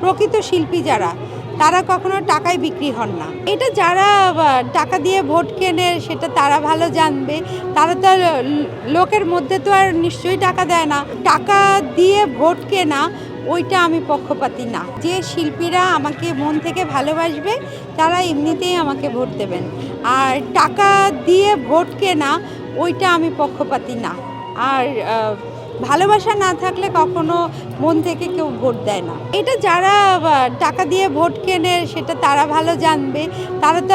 প্রকৃত শিল্পী যারা, তারা কখনো টাকায় বিক্রি হন না। এটা যারা টাকা দিয়ে ভোট কেনে, সেটা তারা ভালো জানবে। তারা তো লোকের মধ্যে তো আর নিশ্চয়ই টাকা দেয় না। টাকা দিয়ে ভোট কেনা, ওইটা আমি পক্ষপাতি না। যে শিল্পীরা আমাকে মন থেকে ভালোবাসবে, তারা এমনিতেই আমাকে ভোট দেবেন। আর টাকা দিয়ে ভোট কেনা, ওইটা আমি পক্ষপাতি না। আর ভালোবাসা না থাকলে কখনো মন থেকে কেউ ভোট দেয় না। এটা যারা টাকা দিয়ে ভোট কেনে সেটা তারা ভালো জানবে। তারা তো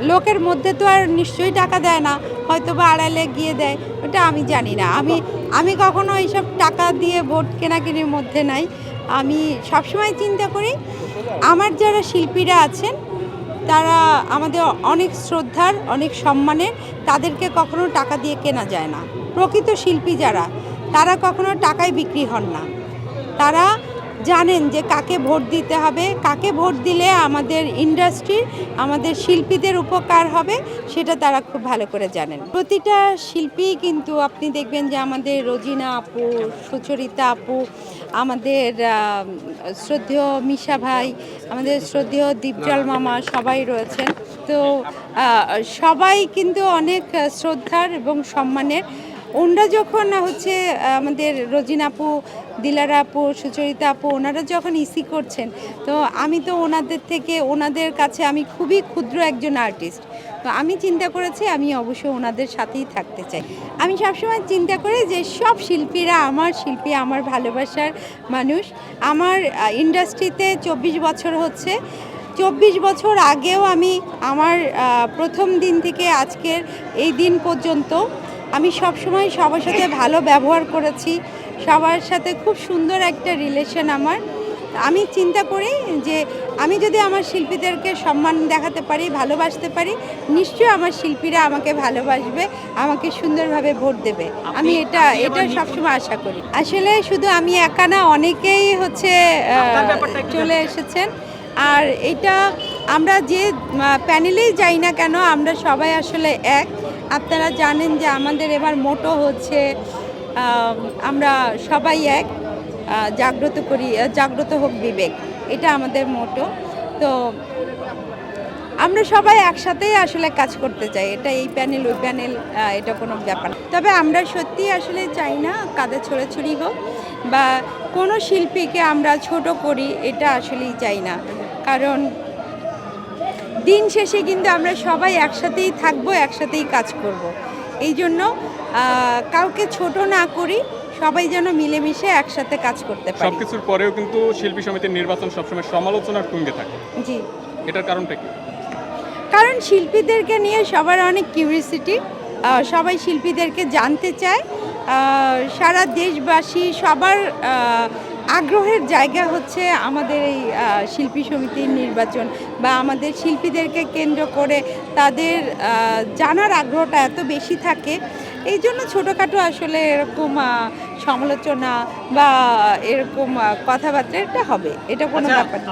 লোকের মধ্যে তো আর নিশ্চয়ই টাকা দেয় না। হয়তো বা আড়ালে গিয়ে দেয়। ওটা আমি জানি না। আমি আমি কখনো এইসব টাকা দিয়ে ভোট কেনাকিনির মধ্যে নাই। আমি সবসময় চিন্তা করি, আমার যারা শিল্পীরা আছেন, তারা আমাদের অনেক শ্রদ্ধার, অনেক সম্মানের, তাদেরকে কখনো টাকা দিয়ে কেনা যায় না। প্রকৃত শিল্পী যারা তারা কখনো টাকায় বিক্রি হন না। তারা জানেন যে কাকে ভোট দিতে হবে, কাকে ভোট দিলে আমাদের ইন্ডাস্ট্রি আমাদের শিল্পীদের উপকার হবে, সেটা তারা খুব ভালো করে জানেন। প্রতিটা শিল্পী কিন্তু আপনি দেখবেন যে আমাদের রোজিনা আপু, সুচরিতা আপু, আমাদের শ্রদ্ধেয় মিশা ভাই, আমাদের শ্রদ্ধেয় দীপজল মামা সবাই রয়েছেন। তো সবাই কিন্তু অনেক শ্রদ্ধার এবং সম্মানের ওনারা যখন হচ্ছে, আমাদের রোজিনা আপু, দিলারা আপু, সুচরিতা আপু, ওনারা যখন ইসি করছেন, তো আমি তো ওনাদের থেকে, ওনাদের কাছে আমি খুবই ক্ষুদ্র একজন আর্টিস্ট। তো আমি চিন্তা করেছি, আমি অবশ্যই ওনাদের সাথেই থাকতে চাই। আমি সবসময় চিন্তা করি যে সব শিল্পীরা আমার শিল্পী, আমার ভালোবাসার মানুষ। আমার ইন্ডাস্ট্রিতে চব্বিশ বছর হচ্ছে। চব্বিশ বছর আগেও আমি আমার প্রথম দিন থেকে আজকের এই দিন পর্যন্ত আমি সবসময় সবার সাথে ভালো ব্যবহার করেছি সবার সাথে খুব সুন্দর একটা রিলেশন আমার। আমি চিন্তা করি যে আমি যদি আমার শিল্পীদেরকে সম্মান দেখাতে পারি ভালোবাসতে পারি নিশ্চয়ই আমার শিল্পীরা আমাকে ভালোবাসবে আমাকে সুন্দরভাবে ভোট দেবে। আমি এটা এটা সবসময় আশা করি। আসলে শুধু আমি একা না অনেকেই হচ্ছে চলে এসেছেন। আর এটা আমরা যে প্যানেলেই যাই না কেন আমরা সবাই আসলে এক। আপনারা জানেন যে আমাদের এবার মোটো হচ্ছে আমরা সবাই এক জাগ্রত করি জাগ্রত হোক বিবেক। এটা আমাদের মোটো। তো আমরা সবাই একসাথেই আসলে কাজ করতে চাই। এটা এই প্যানেল, ওই প্যানেল এটা কোনো ব্যাপার। তবে আমরা সত্যি আসলে চাই না কাদা ছোড়াছুড়ি হোক বা কোনো শিল্পীকে আমরা ছোট করি, এটা আসলেই চাই না। কারণ দিন শেষে কিন্তু আমরা সবাই একসাথেই থাকব একসাথেই কাজ করব। এই জন্য কাউকে ছোট না করি সবাই যেন মিলেমিশে একসাথে কাজ করতে পারি। সবকিছুর পরেও কিন্তু শিল্পী সমিতির নির্বাচন সবসময় সমালোচনার তুঙ্গে থাকে। জি। এটার কারণটা কি? কারণ শিল্পীদেরকে নিয়ে সবার অনেক কিউরিসিটি সবাই শিল্পীদেরকে জানতে চায় সারা দেশবাসী সবার আগ্রহের জায়গা হচ্ছে আমাদের এই শিল্পী সমিতির নির্বাচন বা আমাদের শিল্পীদেরকে কেন্দ্র করে তাদের জানার আগ্রহটা এত বেশি থাকে। এই জন্য ছোটোখাটো আসলে এরকম সমালোচনা বা এরকম কথাবার্তা এটা হবে। এটা কোনো ব্যাপার না।